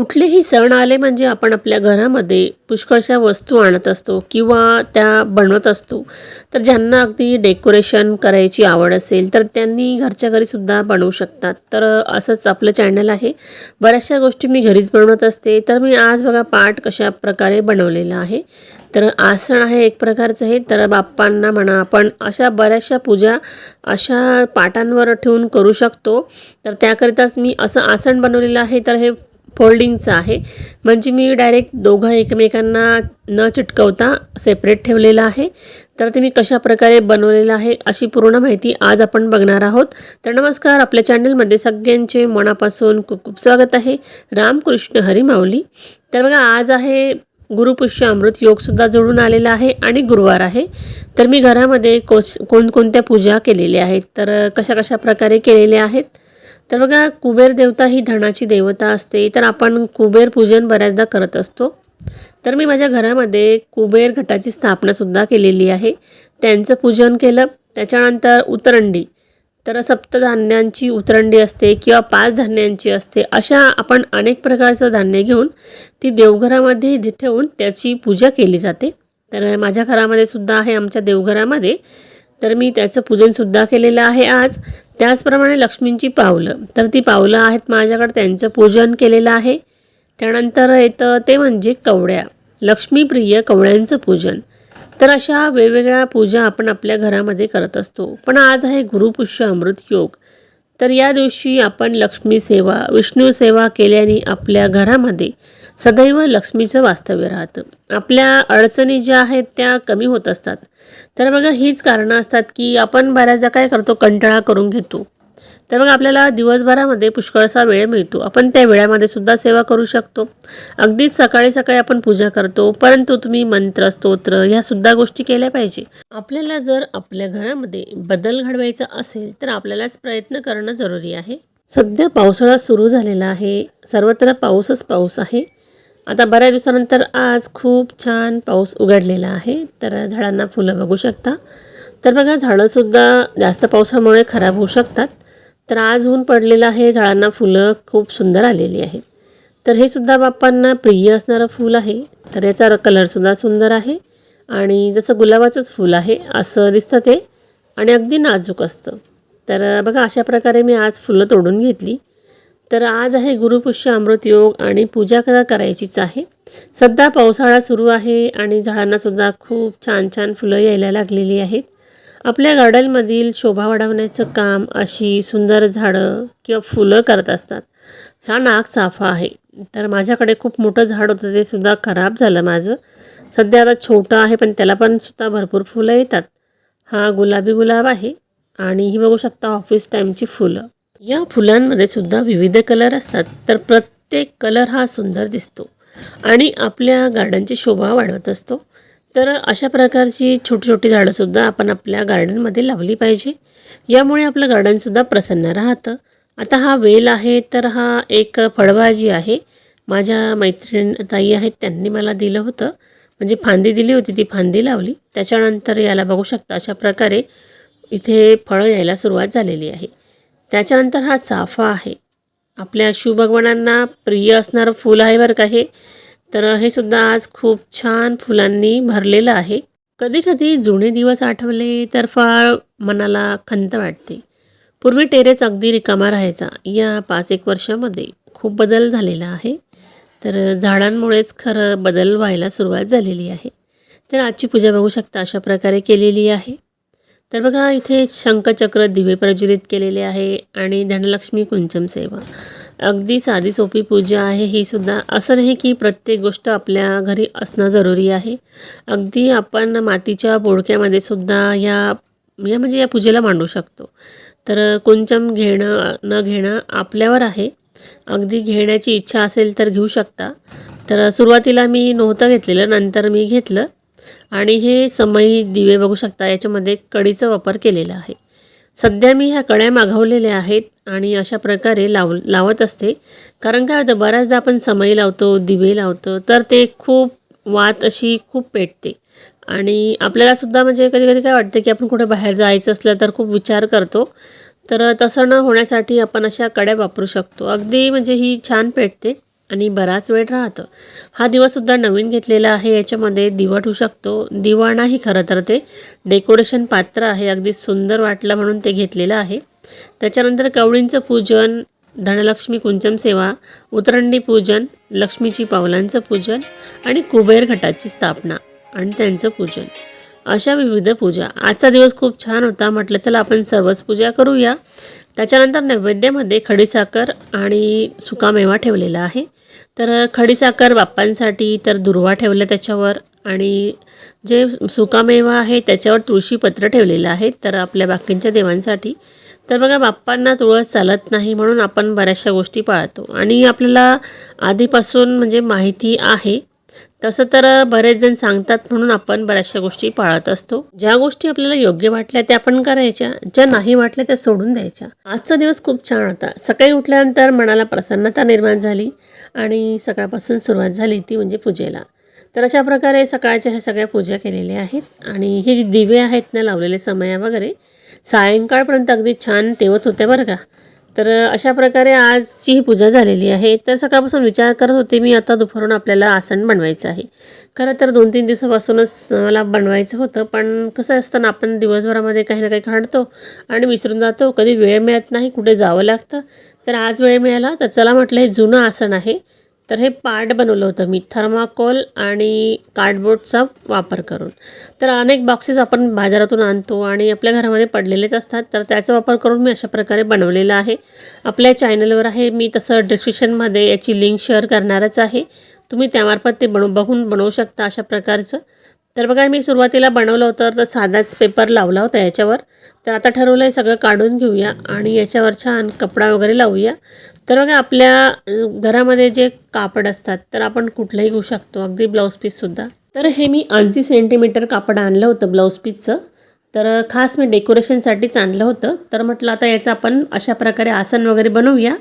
कुठलेही सण आले म्हणजे आपण आपल्या घरामध्ये पुष्कळशा वस्तू आणत असतो किंवा त्या बनवत असतो. तर ज्यांना अगदी डेकोरेशन करायची आवड असेल तर त्यांनी घरच्या घरीसुद्धा बनवू शकतात. तर असंच आपलं चॅनल आहे. बऱ्याचशा गोष्टी मी घरीच बनवत असते. तर मी आज बघा पाट कशा प्रकारे बनवलेला आहे. तर आसन आहे एक प्रकारचं हे. तर बाप्पांना म्हणा आपण अशा बऱ्याचशा पूजा अशा पाटांवर ठेवून करू शकतो. तर त्याकरिताच मी असं आसन बनवलेलं आहे. तर हे फोल्डिंगचं आहे. म्हणजे मी डायरेक्ट दोघं एकमेकांना न चिटकवता सेपरेट ठेवलेलं आहे. तर ते मी कशा प्रकारे बनवलेलं आहे अशी पूर्ण माहिती आज आपण बघणार आहोत. तर नमस्कार आपल्या चॅनलमध्ये सगळ्यांचे मनापासून खूप खूप स्वागत आहे. रामकृष्ण हरी माऊली. तर बघा आज आहे गुरुपुष्य अमृत योगसुद्धा जोडून आलेला आहे आणि गुरुवार आहे. तर मी घरामध्ये कोस कोणकोणत्या पूजा केलेल्या आहेत? तर कशा कशा प्रकारे केलेल्या आहेत? तर बघा कुबेर देवता ही धनाची देवता असते. तर आपण कुबेर पूजन बऱ्याचदा करत असतो. तर मी माझ्या घरामध्ये कुबेर घटाची स्थापनासुद्धा केलेली आहे. त्यांचं पूजन केलं. त्याच्यानंतर उतरंडी. तर सप्तधान्यांची उतरंडी असते किंवा पाच धान्यांची असते अशा आपण अनेक प्रकारचं धान्य घेऊन ती देवघरामध्ये ठेवून त्याची पूजा केली जाते. तर माझ्या घरामध्ये सुद्धा आहे आमच्या देवघरामध्ये. तर मी त्याचं पूजनसुद्धा केलेलं आहे आज. त्याचप्रमाणे लक्ष्मींची पावलं. तर ती पावलं आहेत माझ्याकडे त्यांचं पूजन केलेलं आहे. त्यानंतर येतं ते म्हणजे कवड्या. लक्ष्मीप्रिय कवड्यांचं पूजन. तर अशा वेगवेगळ्या पूजा आपण आपल्या घरामध्ये करत असतो. पण आज आहे गुरुपुष्य अमृत योग. तर या दिवशी आपण लक्ष्मी सेवा विष्णू सेवा केल्याने आपल्या घरामध्ये सदैव लक्ष्मीचं वास्तव्य राहतं. आपल्या अडचणी ज्या आहेत त्या कमी होत असतात. तर बघा हीच कारणं असतात की आपण बऱ्याचदा काय करतो कंटाळा करून घेतो. तर मग आपल्याला दिवसभरामध्ये पुष्कळसा वेळ मिळतो. आपण त्या वेळामध्ये सुद्धा सेवा करू शकतो. अगदीच सकाळी सकाळी आपण पूजा करतो परंतु तुम्ही मंत्र स्तोत्र ह्या सुद्धा गोष्टी केल्या पाहिजे. आपल्याला जर आपल्या घरामध्ये बदल घडवायचा असेल तर आपल्यालाच प्रयत्न करणं जरुरी आहे. सध्या पावसाळा सुरू झालेला आहे. सर्वत्र पाऊसच पाऊस आहे. आता बऱ्याच दिवसानंतर आज खूप छान पाऊस उघडलेला आहे. तर झाडांना फुलं बघू शकता. तर बघा झाडंसुद्धा जास्त पावसामुळे खराब होऊ शकतात. तर आज ऊन पडलेलं आहे झाडांना फुलं खूप सुंदर आलेली आहेत. तर हे सुद्धा बाप्पांना प्रिय असणारं फूल आहे. तर याचा कलरसुद्धा सुंदर आहे. आणि जसं गुलाबाचंच फूल आहे असं दिसतं ते. आणि अगदी नाजूक असतं. तर बघा अशा प्रकारे मी आज फुलं तोडून घेतली. तर आज आहे गुरुपुष्य अमृत योग आणि पूजा कदा करायचीच आहे. सध्या पावसाळा सुरू आहे आणि झाडांनासुद्धा खूप छान छान फुलं यायला लागलेली आहेत. आपल्या गार्डनमधील शोभा वाढवण्याचं काम अशी सुंदर झाडं किंवा फुलं करत असतात. हा नाग साफा आहे. तर माझ्याकडे खूप मोठं झाड होतं ते सुद्धा खराब झालं माझं. सध्या आता छोटं आहे पण त्याला पण सुद्धा भरपूर फुलं येतात. हा गुलाबी गुलाब आहे आणि ही बघू शकता ऑफिस टाईमची फुलं. या फुलांमध्ये सुद्धा विविध कलर असतात तर प्रत्येक कलर हा सुंदर दिसतो आणि आपल्या गार्डनची शोभा वाढवत असतो. तर अशा प्रकारची छोटी छोटी झाडंसुद्धा आपण आपल्या गार्डनमध्ये लावली पाहिजे. यामुळे आपलं गार्डनसुद्धा प्रसन्न राहतं. आता हा वेल आहे तर हा एक फळभाजी आहे. माझ्या मैत्रीण ताई आहेत त्यांनी मला दिलं होतं. म्हणजे फांदी दिली होती ती फांदी लावली. त्याच्यानंतर याला बघू शकता अशा प्रकारे इथे फळं यायला सुरुवात झालेली आहे. त्याच्यानंतर हा चाफा आहे. आपल्या शिवभगवानांना प्रिय असणारं फूल आहे बरं का हे. तर हे सुद्धा आज खूप छान फुलांनी भरलेलं आहे. कधी कधी जुने दिवस आठवले तर फार मनाला खंत वाटते. पूर्वी टेरेस अगदी रिकामा राहायचा. या पाच एक वर्षामध्ये खूप बदल झालेला आहे. तर झाडांमुळेच खरं बदल व्हायला सुरुवात झालेली आहे. तर आजची पूजा बघू शकता अशा प्रकारे केलेली आहे. तर बघा इथे शंखचक्र दिवे प्रज्वलित केलेले आहे आणि धनलक्ष्मी कुंचम सेवा. अगदी साधी सोपी पूजा आहे ही सुद्धा. असं नाही की प्रत्येक गोष्ट आपल्या घरी असणं जरुरी आहे. अगदी आपण मातीच्या बोडक्यामध्ये सुद्धा या या म्हणजे या पूजेला मांडू शकतो. तर कुंचम घेणं न घेणं आपल्यावर आहे. अगदी घेण्याची इच्छा असेल तर घेऊ शकता. तर सुरुवातीला मी नव्हतं घेतलेलं नंतर मी घेतलं. आणि हे समयी दिवे बघू शकता याच्यामध्ये कडीचा वापर केलेला आहे. सध्या मी ह्या कड्या मागवलेल्या आहेत आणि अशा प्रकारे लाव लावत असते. कारण काय होतं बऱ्याचदा आपण समई लावतो दिवे लावतो तर ते खूप वात अशी खूप पेटते. आणि आपल्यालासुद्धा म्हणजे कधी कधी काय वाटतं की आपण कुठे बाहेर जायचं असलं तर खूप विचार करतो. तर तसं न होण्यासाठी आपण अशा कड्या वापरू शकतो. अगदी म्हणजे ही छान पेटते. आणि बराच वेळ राहतं. हा दिवासुद्धा नवीन घेतलेला आहे. याच्यामध्ये दिवा होऊ शकतो. दिवा नाही खरं तर ते डेकोरेशन पात्र आहे. अगदी सुंदर वाटलं म्हणून ते घेतलेलं आहे. त्याच्यानंतर कवळींचं पूजन धनलक्ष्मी कुंचम सेवा उतरंडी पूजन लक्ष्मीची पावलांचं पूजन आणि कुबेर घटाची स्थापना आणि त्यांचं पूजन. अशा विविध पूजा. आजचा दिवस खूप छान होता. म्हटलं चला आपण सर्वच पूजा करूया. त्याच्यानंतर नैवेद्यामध्ये खडीसाखर आणि सुकामेवा ठेवलेला आहे. तर खडीसाखर बाप्पांसाठी तर दुर्वा ठेवला त्याच्यावर आणि जे सुकामेवा आहे त्याच्यावर तुळशीपत्र ठेवलेलं आहे. तर आपल्या बाकींच्या देवांसाठी. तर बघा बाप्पांना तुळस चालत नाही म्हणून आपण बऱ्याचशा गोष्टी पाळतो. आणि आपल्याला आधीपासून म्हणजे माहिती आहे तसं तर बरेच जण सांगतात म्हणून आपण बऱ्याचशा गोष्टी पाळत असतो. ज्या गोष्टी आपल्याला योग्य वाटल्या त्या आपण करायच्या ज्या नाही वाटल्या त्या सोडून द्यायच्या. आजचा दिवस खूप छान होता. सकाळी उठल्यानंतर मनाला प्रसन्नता निर्माण झाली आणि सकाळपासून सुरुवात झाली ती म्हणजे पूजेला. तर अशा प्रकारे सकाळच्या ह्या सगळ्या पूजा केलेल्या आहेत आणि हे जे दिवे आहेत ना लावलेले समया वगैरे सायंकाळपर्यंत अगदी छान तेवत होत्या बरं का. तर अशा प्रकारे आजची ही पूजा झालेली आहे. तर सकाळपासून विचार करत होते मी आता दुपारून आपल्याला आसन बनवायचं आहे. खरं तर दोन तीन दिवसापासूनच मला बनवायचं होतं पण कसं असतं ना आपण दिवसभरामध्ये काही ना काही काढतो आणि विसरून जातो. कधी वेळ मिळत नाही कुठे जावं लागतं. तर आज वेळ मिळाला तर चला म्हटलं हे जुनं आसन आहे. तर हे पार्ट बनवलं होतं मी थर्माकोल आणि कार्डबोर्डचा वापर करून. तर अनेक बॉक्सेस आपण बाजारातून आणतो आणि आपल्या घरामध्ये पडलेलेच असतात तर त्याचा वापर करून मी अशा प्रकारे बनवलेला आहे. आपल्या चॅनलवर आहे मी तसं डिस्क्रिप्शनमध्ये याची लिंक शेअर करणारच आहे. तुम्ही त्यामार्फत ते बनव बघून बनवू शकता अशा प्रकारचं. तर बघा मी सुरुवातीला बनवलं होतं तर साधाच पेपर लावला होता याच्यावर. तर आता ठरवलं आहे सगळं काढून घेऊया आणि याच्यावर छान कपडा वगैरे लावूया. तर बघा आपल्या घरामध्ये जे कापड असतात तर आपण कुठलंही घेऊ शकतो अगदी ब्लाऊज पीससुद्धा तर हे मी ऐंशी सेंटीमीटर कापड आणलं होतं ब्लाऊज पीसचं. तर खास मी डेकोरेशनसाठीच आणलं होतं. तर म्हटलं आता याचं आपण अशा प्रकारे आसन वगैरे बनवूया.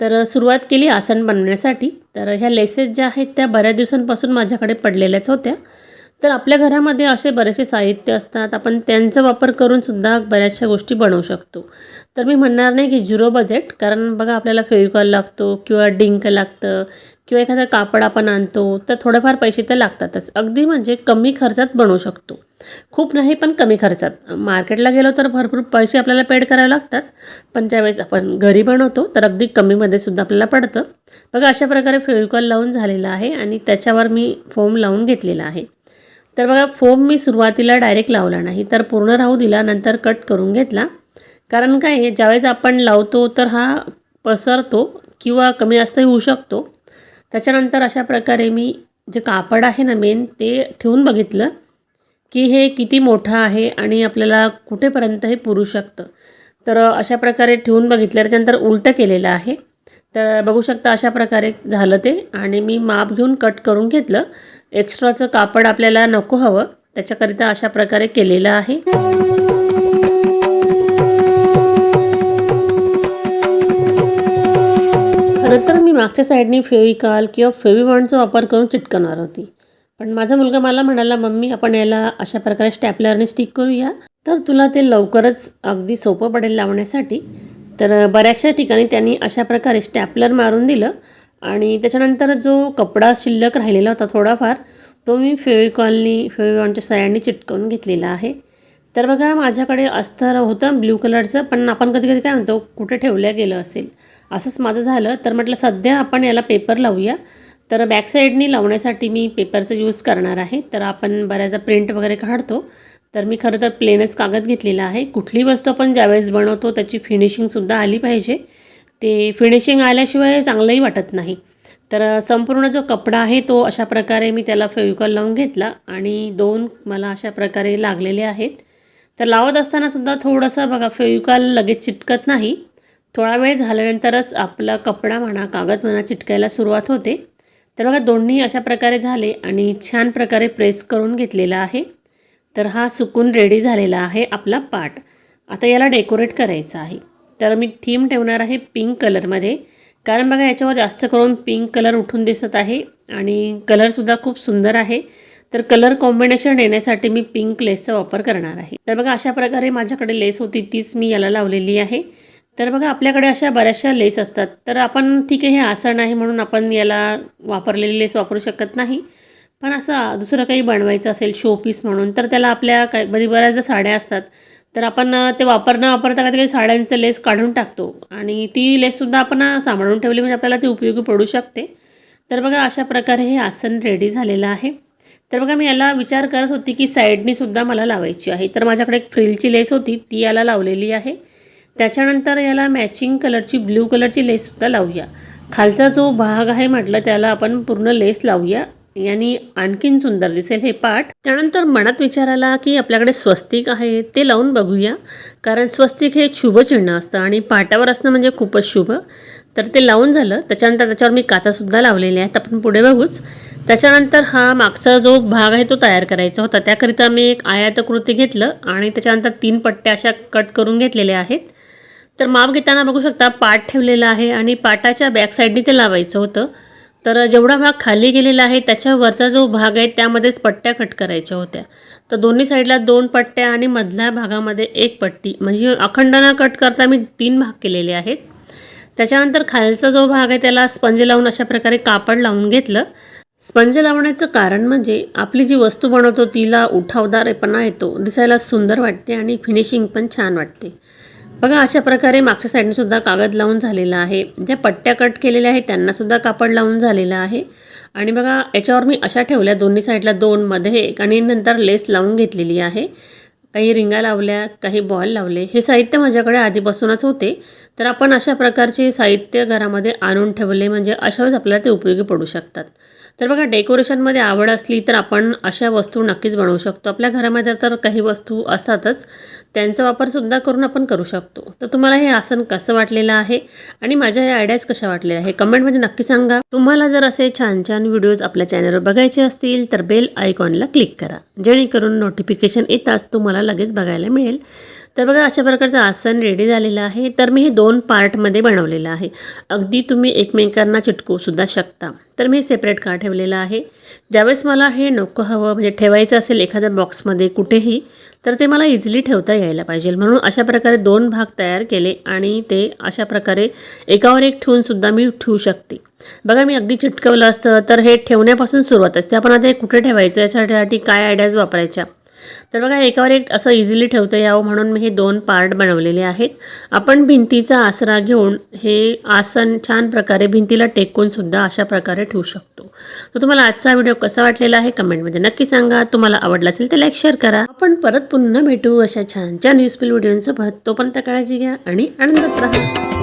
तर सुरुवात केली आसन बनवण्यासाठी. तर ह्या लेसेस ज्या आहेत त्या बऱ्याच दिवसांपासून माझ्याकडे पडलेल्याच होत्या. तर आपल्या घरामध्ये असे बरेचसे साहित्य असतात. आपण त्यांचा वापर करून सुद्धा बऱ्याचशा गोष्टी बनवू शकतो. तर मी म्हणणार नाही की झिरो बजेट कारण बघा आपल्याला फेविकॉल लागतो किंवा डिंक लागतं किंवा एखादं कापड आपण आणतो तर थोडेफार पैसे तर लागतातच. अगदी म्हणजे कमी खर्चात बनवू शकतो. खूप नाही पण कमी खर्चात. मार्केटला गेलो तर भरपूर पैसे आपल्याला पेड करावे लागतात. पण ज्यावेळेस आपण घरी बनवतो तर अगदी कमीमध्ये सुद्धा आपल्याला पडतं. बघा अशा प्रकारे फेविकॉल लावून झालेलं आहे आणि त्याच्यावर मी फोम लावून घेतलेला आहे. तर बघा फोम मी सुरुवातीला डायरेक्ट लावला नाही तर पूर्ण राहू दिला नंतर कट करून घेतला. कारण काय आहे ज्यावेळेस आपण लावतो तर हा पसरतो किंवा कमी जास्तही होऊ शकतो. त्याच्यानंतर अशा प्रकारे मी जे कापड आहे ना मेन ते ठेवून बघितलं की हे किती मोठं आहे आणि आपल्याला कुठेपर्यंत हे पुरू शकतं. तर अशा प्रकारे ठेवून बघितलं त्याच्यानंतर उलटं केलेलं आहे. तर बघू शकता अशा प्रकारे झालं ते आणि मी माप घेऊन कट करून घेतलं. एक्स्ट्राचं कापड आपल्याला नको हवं. त्याच्याकरिता अशा प्रकारे केलेलं आहे. खरं तर मी मागच्या साईडने फेविकॉल किंवा फेविबॉन्डचा वापर करून चिटकवणार होती. पण माझा मुलगा मला म्हणाला मम्मी आपण याला अशा प्रकारे स्टॅपलरने स्टिक करूया. तर तुला ते लवकरच अगदी सोपं पडेल लावण्यासाठी. तर बऱ्याचशा ठिकाणी त्यांनी अशा प्रकारे स्टॅपलर मारून दिलं. आणि त्याच्यानंतर जो कपडा शिल्लक राहिलेला होता थोडाफार तो मी फेविकॉलनी फेविकॉनच्या सह्यांनी चिटकवून घेतलेला आहे. तर बघा माझ्याकडे अस्तर होतं ब्ल्यू कलरचं पण आपण कधी कधी काय म्हणतो कुठे ठेवल्या गेलं असेल? असंच माझं झालं. तर म्हटलं सध्या आपण याला पेपर लावूया. तर बॅक साईडनी लावण्यासाठी मी पेपरचा यूज करणार आहे. तर आपण बऱ्याचदा प्रिंट वगैरे काढतो. तर मी खरं तर प्लेनच कागद घेतलेला आहे. कुठली वस्तू आपण ज्यावेळेस बनवतो त्याची फिनिशिंगसुद्धा आली पाहिजे. ते फिनिशिंग आल्याशिवाय चांगलंही वाटत नाही. तर संपूर्ण जो कपडा आहे तो अशा प्रकारे मी त्याला फेविकॉल लावून घेतला आणि दोन मला अशा प्रकारे लागलेले आहेत. तर लावत असतानासुद्धा थोडंसं बघा फेविकॉल लगेच चिटकत नाही. थोडा वेळ झाल्यानंतरच आपला कपडा म्हणा कागद म्हणा चिटकायला सुरुवात होते. तर बघा दोन्ही अशा प्रकारे झाले आणि छान प्रकारे प्रेस करून घेतलेला आहे. तर हा सुकून रेडी झालेला आहे आपला पाट आता याला डेकोरेट करायचा आहे. तर मी थीम ठेवणार आहे पिंक कलरमध्ये कारण बघा याच्यावर जास्त करून पिंक कलर उठून दिसत आहे आणि कलरसुद्धा खूप सुंदर आहे. तर कलर कॉम्बिनेशन येण्यासाठी मी पिंक लेसचा वापर करणार आहे. तर बघा अशा प्रकारे माझ्याकडे लेस होती तीच मी याला लावलेली आहे. तर बघा आपल्याकडे अशा बऱ्याचशा लेस असतात. तर आपण ठीक आहे हे आसन आहे म्हणून आपण याला वापरलेली लेस वापरू शकत नाही. पण असं दुसरं काही बनवायचं असेल शोपीस म्हणून तर त्याला आपल्या काही बरी बऱ्याचदा साड्या असतात. तर आपण ते वापर न वापरता कधी काही साड्यांचं लेस काढून टाकतो. आणि ती लेससुद्धा आपण सांभाळून ठेवली म्हणजे आपल्याला ती उपयोगी पडू शकते. तर बघा अशा प्रकारे हे आसन रेडी झालेलं आहे. तर बघा मी याला विचार करत होती की साईडनीसुद्धा मला लावायची आहे. तर माझ्याकडे एक फ्रिलची लेस होती ती याला लावलेली आहे. त्याच्यानंतर याला मॅचिंग कलरची ब्ल्यू कलरची लेससुद्धा लावूया. खालचा जो भाग आहे म्हटलं त्याला आपण पूर्ण लेस लावूया. यांनी आणखीन सुंदर दिसेल हे पाठ. त्यानंतर मनात विचार आला की आपल्याकडे स्वस्तिक आहे ते लावून बघूया. कारण स्वस्तिक हे शुभचिन्ह असतं आणि पाटावर असणं म्हणजे खूपच शुभ. तर ते लावून झालं. त्याच्यानंतर त्याच्यावर मी काचासुद्धा लावलेले आहेत. आपण पुढे बघूच. त्याच्यानंतर हा मागचा जो भाग आहे तो तयार करायचा होता. त्याकरिता मी एक आयातकृती घेतलं आणि त्याच्यानंतर तीन पट्ट्या अशा कट करून घेतलेल्या आहेत. तर माप घेताना बघू शकता पाट ठेवलेला आहे आणि पाटाच्या बॅक साईडनी ते लावायचं होतं. तर जेवढा भाग खाली गेलेला आहे त्याच्यावरचा जो भाग आहे त्यामध्येच पट्ट्या कट करायच्या होत्या. तर दोन्ही साईडला दोन पट्ट्या आणि मधल्या भागामध्ये एक पट्टी म्हणजे अखंडना कट करता मी तीन भाग केलेले आहेत. त्याच्यानंतर खालचा जो भाग आहे त्याला स्पंज लावून अशा प्रकारे कापड लावून घेतलं. स्पंज लावण्याचं कारण म्हणजे आपली जी वस्तू बनवतो तिला उठावदारपणा येतो दिसायला सुंदर वाटते आणि फिनिशिंग पण छान वाटते. बघा अशा प्रकारे मागच्या साईडने सुद्धा कागद लावून झालेला आहे. ज्या पट्ट्या कट केलेल्या आहेत त्यांनासुद्धा कापड लावून झालेलं आहे. आणि बघा याच्यावर मी अशा ठेवल्या. दोन्ही साईडला दोन मध्ये एक आणि नंतर लेस लावून घेतलेली आहे. काही रिंगा लावल्या काही बॉल लावले. हे साहित्य माझ्याकडे आधीपासूनच होते. तर आपण अशा प्रकारचे साहित्य घरामध्ये आणून ठेवले म्हणजे अशा वेळेस आपल्याला ते उपयोगी पडू शकतात. तर बघा डेकोरेशनमध्ये आवड असली तर आपण अशा वस्तू नक्कीच बनवू शकतो. आपल्या घरामध्ये तर काही वस्तू असतातच. त्यांचा वापरसुद्धा करून आपण करू शकतो. तर तुम्हाला हे आसन कसं वाटलेलं आहे आणि माझ्या ह्या आयडियाज कशा वाटलेल्या आहे कमेंटमध्ये नक्की सांगा. तुम्हाला जर असे छान छान व्हिडिओज आपल्या चॅनलवर बघायचे असतील तर बेल आयकॉनला क्लिक करा. जेणेकरून नोटिफिकेशन येताच तुम्हाला लगेच बघायला मिळेल. तर बघा अशा प्रकारचं आसन रेडी झालेलं आहे. तर मी हे दोन पार्टमध्ये बनवलेलं आहे. अगदी तुम्ही एकमेकांना चिटकूसुद्धा शकता. तर मी सेपरेट का ठेवलेलं आहे. ज्यावेळेस मला हे नको हवं म्हणजे ठेवायचं असेल एखाद्या बॉक्समध्ये कुठेही तर ते मला इझिली ठेवता यायला पाहिजे. म्हणून अशा प्रकारे दोन भाग तयार केले आणि ते अशा प्रकारे एकावर एक ठेवूनसुद्धा मी ठेवू शकते. बघा मी अगदी चिटकवलं असतं तर हे ठेवण्यापासून सुरुवात असते. आपण आता हे कुठे ठेवायचं? यासाठी काय आयडियाज वापरायच्या? तर बघा एकावर एक असं इझिली ठेवता यावं म्हणून मी हे दोन पार्ट बनवलेले आहेत. आपण भिंतीचा आसरा घेऊन हे आसन छान प्रकारे भिंतीला टेकून सुद्धा अशा प्रकारे ठेवू शकतो. तर तुम्हाला आजचा व्हिडिओ कसा वाटलेला आहे कमेंटमध्ये नक्की सांगा. तुम्हाला आवडला असेल तर लाईक शेअर करा. आपण परत पुन्हा भेटू अशा छान छान युजफुल व्हिडिओसोबत तोपर्यंत काळजी घ्या आणि आनंदात राहा.